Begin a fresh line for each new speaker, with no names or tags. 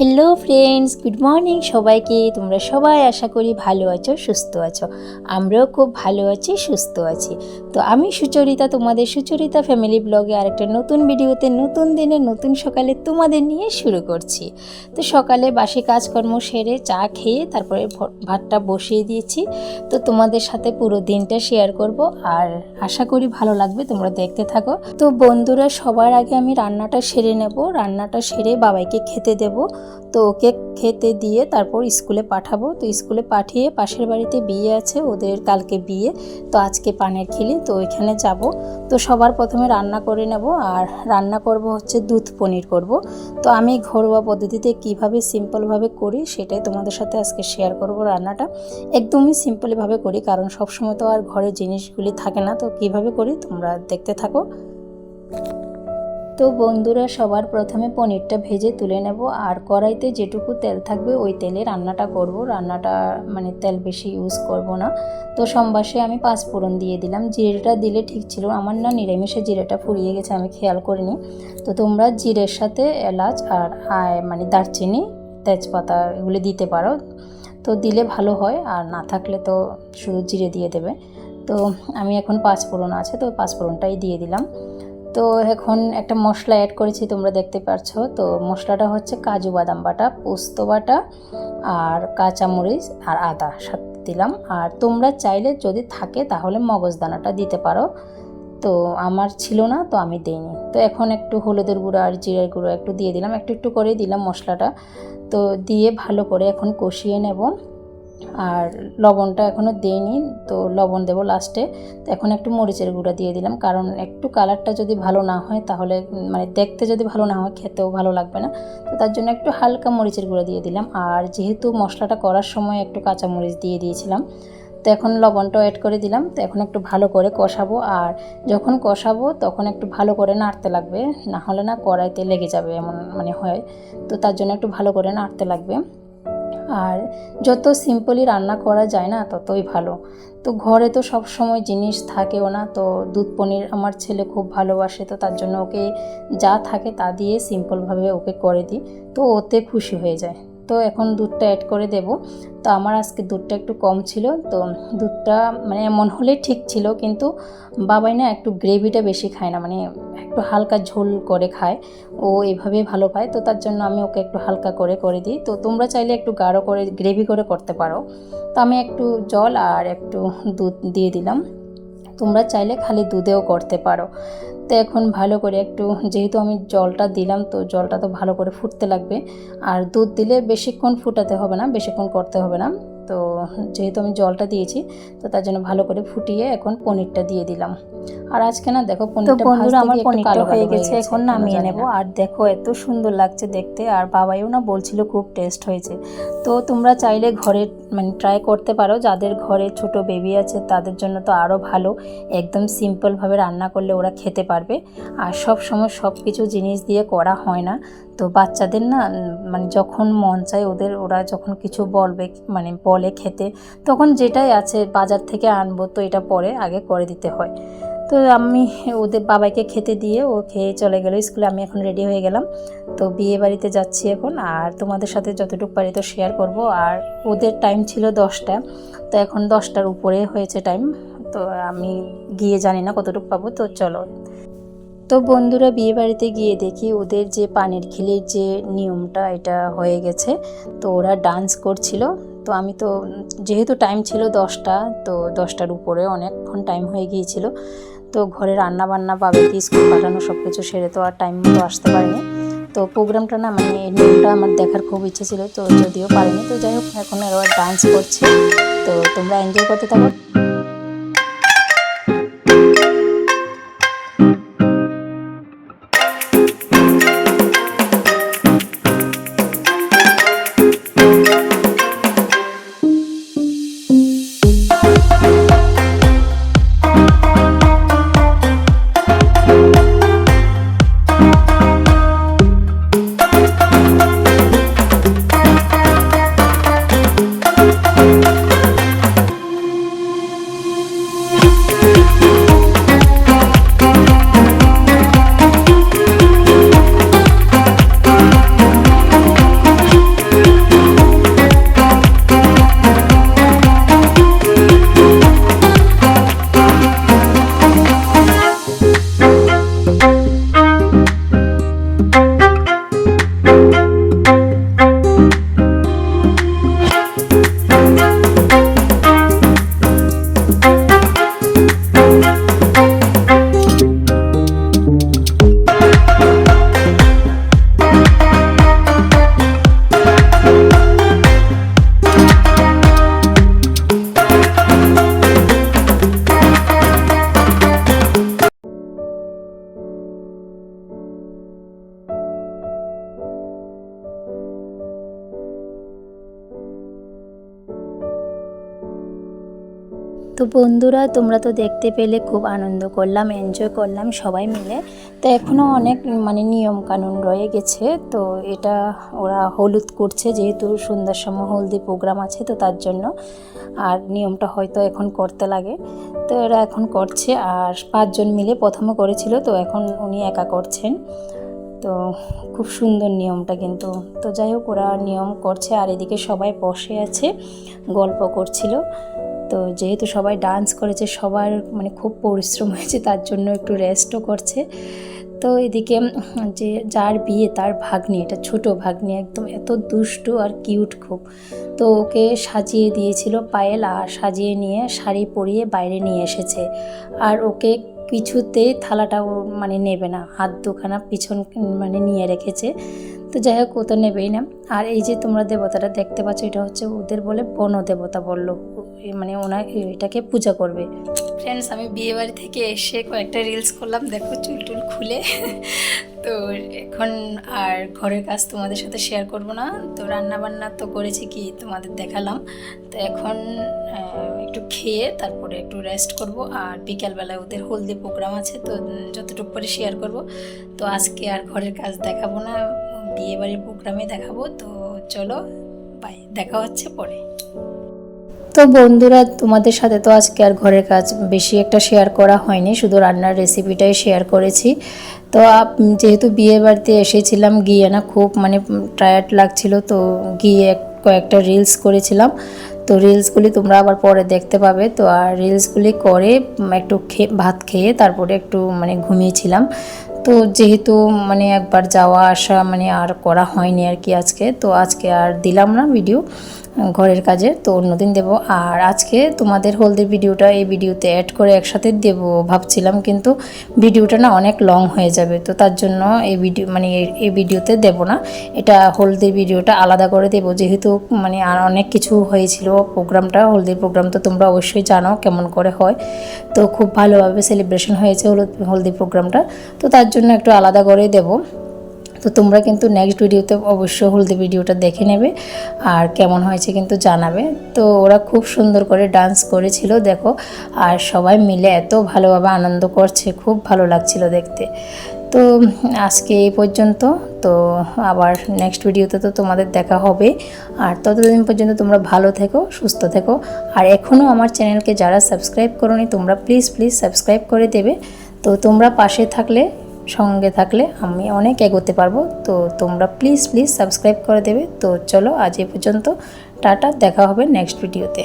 Hello friends, good morning সবাইকে। তোমরা সবাই আশা করি ভালো আছো, সুস্থ আছো। আমরাও খুব ভালো আছি, সুস্থ আছি। তো আমি সুচরিতা, তোমাদের সুচরিতা ফ্যামিলি ব্লগে আরেকটা নতুন ভিডিওতে নতুন দিনে, নতুন সকালে তোমাদের নিয়ে শুরু করছি। তো সকালে বাসি কাজকর্ম সেরে চা খেয়ে তারপরে ভাতটা বসিয়ে দিয়েছি। তো তোমাদের সাথে পুরো দিনটা শেয়ার করব। আর আশা করি ভালো লাগবে, তোমরা দেখতে থাকো। তো বন্ধুরা, সবার আগে আমি রান্নাটা সেরে নেব। রান্নাটা সেরে বাবাইকে খেতে দেব। তো ওকে খেতে দিয়ে তারপর স্কুলে পাঠাবো। তো স্কুলে পাঠিয়ে পাশের বাড়িতে বিয়ে আছে, ওদের কালকে বিয়ে। তো আজকে পানের খিলি, তো ওইখানে যাব। তো সবার প্রথমে রান্না করে নেব আর রান্না করব হচ্ছে দুধ পনির করব। তো আমি ঘরোয়া পদ্ধতিতে কীভাবে সিম্পলভাবে করি সেটাই তোমাদের সাথে আজকে শেয়ার করব রান্নাটা। একদমই সিম্পলভাবে করি, কারণ সবসময় তো আর ঘরে জিনিসগুলি থাকে না। তো কীভাবে করি তোমরা দেখতে থাকো। তো বন্ধুরা, সবার প্রথমে পনিরটা ভেজে তুলে নেব। আর কড়াইতে যেটুকু তেল থাকবে, ওই তেলে রান্নাটা করব। রান্নাটা মানে তেল বেশি ইউজ করব না। তো সম্বাসে আমি পাঁচ ফোড়ন দিয়ে দিলাম। জিরেটা দিলে ঠিক ছিল। আমার না নিরামিষে জিরেটা ফুরিয়ে গেছে, আমি খেয়াল করিনি। তো তোমরা জিরের সাথে এলাচ আর মানে দারচিনি, তেজপাতা এগুলি দিতে পারো। তো দিলে ভালো হয়। আর না থাকলে তো শুধু জিরে দিয়ে দেবে। তো আমি এখন পাঁচ ফোড়ন আছে, তো পাঁচ ফোড়নটাই দিয়ে দিলাম। তো এখন একটা মশলা অ্যাড করেছি, তোমরা দেখতে পাচ্ছ তো মশলাটা হচ্ছে কাজু বাদাম বাটা, পোস্ত বাটা আর কাঁচামরিচ আর আদা সাথে দিলাম। আর তোমরা চাইলে যদি থাকে তাহলে মগজদানাটা দিতে পারো। তো আমার ছিল না, তো আমি দিইনি। তো এখন একটু হলুদের গুঁড়ো আর জিরের গুঁড়ো একটু দিয়ে দিলাম, একটু একটু করে দিলাম মশলাটা। তো দিয়ে ভালো করে এখন কষিয়ে নেব। আর লবণটা এখনও দিইনি, তো লবণ দেবো লাস্টে তো এখন একটু মরিচের গুঁড়া দিয়ে দিলাম, কারণ একটু কালারটা যদি ভালো না হয়, তাহলে মানে দেখতে যদি ভালো না হয়, খেতেও ভালো লাগবে না। তো তার জন্য একটু হালকা মরিচের গুঁড়া দিয়ে দিলাম, আর যেহেতু মশলাটা করার সময় একটু কাঁচা মরিচ দিয়ে দিয়েছিলাম, তো এখন লবণটাও অ্যাড করে দিলাম। তো এখন একটু ভালো করে কষাবো, আর যখন কষাবো, তখন একটু ভালো করে নাড়তে লাগবে, না হলে না কড়াইতে লেগে যাবে, এমন মানে হয়। তো তার জন্য একটু ভালো করে নাড়তে লাগবে। আর যত সিম্পলি রান্না করা যায় না, ততই ভালো। তো ঘরে তো সব সময় জিনিস থাকেও না, তো দুধ পনির আমার ছেলে খুব ভালোবাসে, তো তার জন্য ওকে যা থাকে তা দিয়ে সিম্পলভাবে ওকে করে দিই, তো ওতে খুশি হয়ে যায়। তো এখন দুধটা অ্যাড করে দেব। তো আমার আজকে দুধটা একটু কম ছিল, তো দুধটা মানে এমন হলে ঠিক ছিল, কিন্তু বাবাই না একটু গ্রেভিটা বেশি খায় না মানে একটু হালকা ঝোল করে খায়, ও এভাবে ভালো পায়, তো তার জন্য আমি ওকে একটু হালকা করে করে দিই। তো তোমরা চাইলে একটু গাঢ় করে, গ্রেভি করে করতে পারো। তো আমি একটু জল আর একটু দুধ দিয়ে দিলাম। তোমরা চাইলে খালি দুধেও করতে পারো। তো এখন ভালো করে একটু, যেহেতু আমি জলটা দিলাম, তো জলটা তো ভালো করে ফুটতে লাগবে। আর দুধ দিলে বেশিক্ষণ ফুটাতে হবে না, বেশিক্ষণ করতে হবে না। তো যেহেতু আমি জলটা দিয়েছি, তো তার জন্য ভালো করে ফুটিয়ে এখন পনিরটা দিয়ে দিলাম। আর আজকে না দেখো পনিরটা
বন্ধুরা,
আমার পনিরটা হয়ে গেছে এখন নামিয়ে নেব। আর দেখো এত সুন্দর লাগছে দেখতে আর বাবাইও না বলছিল খুব টেস্ট হয়েছে। তো তোমরা চাইলে ঘরে মানে ট্রাই করতে পারো যাদের ঘরে ছোট বেবি আছে তাদের জন্য তো আরও ভালো। একদম সিম্পলভাবে রান্না করলে ওরা খেতে পারবে। আর সব সময় সব কিছু জিনিস দিয়ে করা হয় না। তো বাচ্চাদের না মানে যখন মন চায় ওদের ওরা যখন কিছু বলবে মানে বলে খেতে তখন যেটাই আছে বাজার থেকে আনব তো এটা পরে আগে করে দিতে হয়। তো আমি ওদের বাবাকে খেতে দিয়ে ও খেয়ে চলে গেল। স্কুলে আমি এখন রেডি হয়ে গেলাম। তো বিয়ে বাড়িতে যাচ্ছি এখন আর তোমাদের সাথে যতটুকু পারি তো শেয়ার করব। আর ওদের টাইম ছিল দশটা। তো এখন দশটার উপরে হয়েছে টাইম তো আমি গিয়ে জানি না কতটুকু পাবো। তো চলো। তো বন্ধুরা বিয়ে বাড়িতে গিয়ে দেখি ওদের যে পানির খিলির যে নিয়মটা এটা হয়ে গেছে। তো ওরা ডান্স করছিল। তো আমি তো, যেহেতু টাইম ছিল দশটা, তো দশটার উপরে অনেকক্ষণ টাইম হয়ে গিয়েছিল। তো ঘরে রান্না বান্না পাবে কি, স্কুল পাঠানো সব কিছু সেরে তো আর টাইম মতো আসতে পারিনি। তো প্রোগ্রামটা না মানে নিয়মটা আমার দেখার খুব ইচ্ছে ছিল, তো যদিও পারিনি, তো যাই হোক, এখন আবার ডান্স করছে। তো তোমরা এনজয় করতে থাকো। তো বন্ধুরা, তোমরা তো দেখতে পেলে খুব আনন্দ করলাম এনজয় করলাম সবাই মিলে। তো এখনও অনেক মানে নিয়ম কানুন রয়ে গেছে, তো এটা ওরা হলুদ করছে যেহেতু সন্ধ্যার সময় হলদি প্রোগ্রাম আছে, তো তার জন্য। আর নিয়মটা হয়তো এখন করতে লাগে। তো এরা এখন করছে, আর পাঁচজন মিলে প্রথমে করেছিল, তো এখন উনি একা করছেন। তো খুব সুন্দর নিয়মটা কিন্তু। তো যাই হোক, ওরা নিয়ম করছে, আর এদিকে সবাই বসে আছে, গল্প করছিল। তো যেহেতু সবাই ডান্স করেছে, সবার মানে খুব পরিশ্রম হয়েছে, তার জন্য একটু রেস্টও করছে। তো এদিকে যে যার বিয়ে, তার ভাগ্নি, এটা ছোট ভাগ্নি, একদম এত দুষ্টু আর কিউট খুব। তো ওকে সাজিয়ে দিয়েছিল পায়েল আর সাজিয়ে নিয়ে শাড়ি পরিয়ে বাইরে নিয়ে এসেছে। আর ওকে কিছুতেই থালাটা ও মানে নেবে না, হাত দুখানা পিছন মানে নিয়ে রেখেছে। তো যাই হোক, ও তো নেবেই না। আর এই যে তোমরা দেবতাটা দেখতে পাচ্ছ, এটা হচ্ছে ওদের বলে বন দেবতা বলল। মানে ওনার এটাকে পূজা করবে। ফ্রেন্ডস আমি বিয়ে বাড়ি থেকে এসে কয়েকটা রিলস করলাম, দেখো চুল টুল খুলে। তো এখন আর ঘরের কাজ তোমাদের সাথে শেয়ার করব না। তো রান্না বান্না তো করেছি কি তোমাদের দেখালাম। তো এখন একটু খেয়ে তারপরে একটু রেস্ট করব। আর বিকেলবেলায় ওদের হলদি প্রোগ্রাম আছে, তো যতটুকু করে শেয়ার করব। তো আজকে আর ঘরের কাজ দেখাবো না, বিয়ে বাড়ির প্রোগ্রামে দেখাবো। তো চলো বাই দেখা হচ্ছে পরে। তো বন্ধুরা, তোমাদের সাথে তো আজকে আর ঘরের কাজ বেশি একটা শেয়ার করা হয়নি, শুধু রান্নার রেসিপিটাই শেয়ার করেছি। তো যেহেতু বিয়ে বাড়িতে এসেছিলাম, গিয়ে না খুব মানে টায়ার্ড লাগছিল, তো গিয়ে কয়েকটা রিলস করেছিলাম। তো রিলসগুলি তোমরা আবার পরে দেখতে পাবে। তো আর রিলসগুলি করে একটু খেয়ে ভাত খেয়ে তারপরে একটু মানে ঘুমিয়েছিলাম। তো যেহেতু মানে একবার যাওয়া আসা মানে আর করা হয়নি আর কি আজকে, তো আজকে আর দিলাম না ভিডিও ঘরের কাজে, তো অন্যদিন দেব। আর আজকে তোমাদের হলদির ভিডিওটা, এই ভিডিওতে অ্যাড করে একসাথে দেব ভাবছিলাম, কিন্তু ভিডিওটা না অনেক লং হয়ে যাবে, তো তার জন্য এই ভিডিও মানে এই- ভিডিওতে দেব না। এটা হলদির ভিডিওটা আলাদা করে দেব, যেহেতু মানে আর অনেক কিছু হয়েছিল প্রোগ্রামটা হলদির প্রোগ্রাম তো তোমরা অবশ্যই জানো কেমন করে হয়। তো খুব ভালোভাবে সেলিব্রেশন হয়েছে হলদি প্রোগ্রামটা, তো তার জন্য একটু আলাদা করে দেবো। তো তোমরা কিন্তু নেক্সট ভিডিওতে অবশ্যই হলদি ভিডিওটা দেখে নেবে। আর কেমন হয়েছে কিন্তু জানাবে। তো ওরা খুব সুন্দর করে ডান্স করেছিল, দেখো। আর সবাই মিলে এত ভালোভাবে আনন্দ করছে, খুব ভালো লাগছিল দেখতে। তো আজকে এই পর্যন্ত। তো আবার নেক্সট ভিডিওতে তো তোমাদের দেখা হবে। আর ততদিন পর্যন্ত তোমরা ভালো থেকো, সুস্থ থেকো। আর এখনও আমার চ্যানেলকে যারা সাবস্ক্রাইব করোনি, তোমরা প্লিজ প্লিজ সাবস্ক্রাইব করে দেবে। তো তোমরা পাশে থাকলে সঙ্গে থাকলে আমি অনেক এগোতে পারব। তো তোমরা প্লিজ প্লিজ সাবস্ক্রাইব করে দেবে। তো চলো আজ এ পর্যন্ত। টাটা, দেখা হবে নেক্সট ভিডিওতে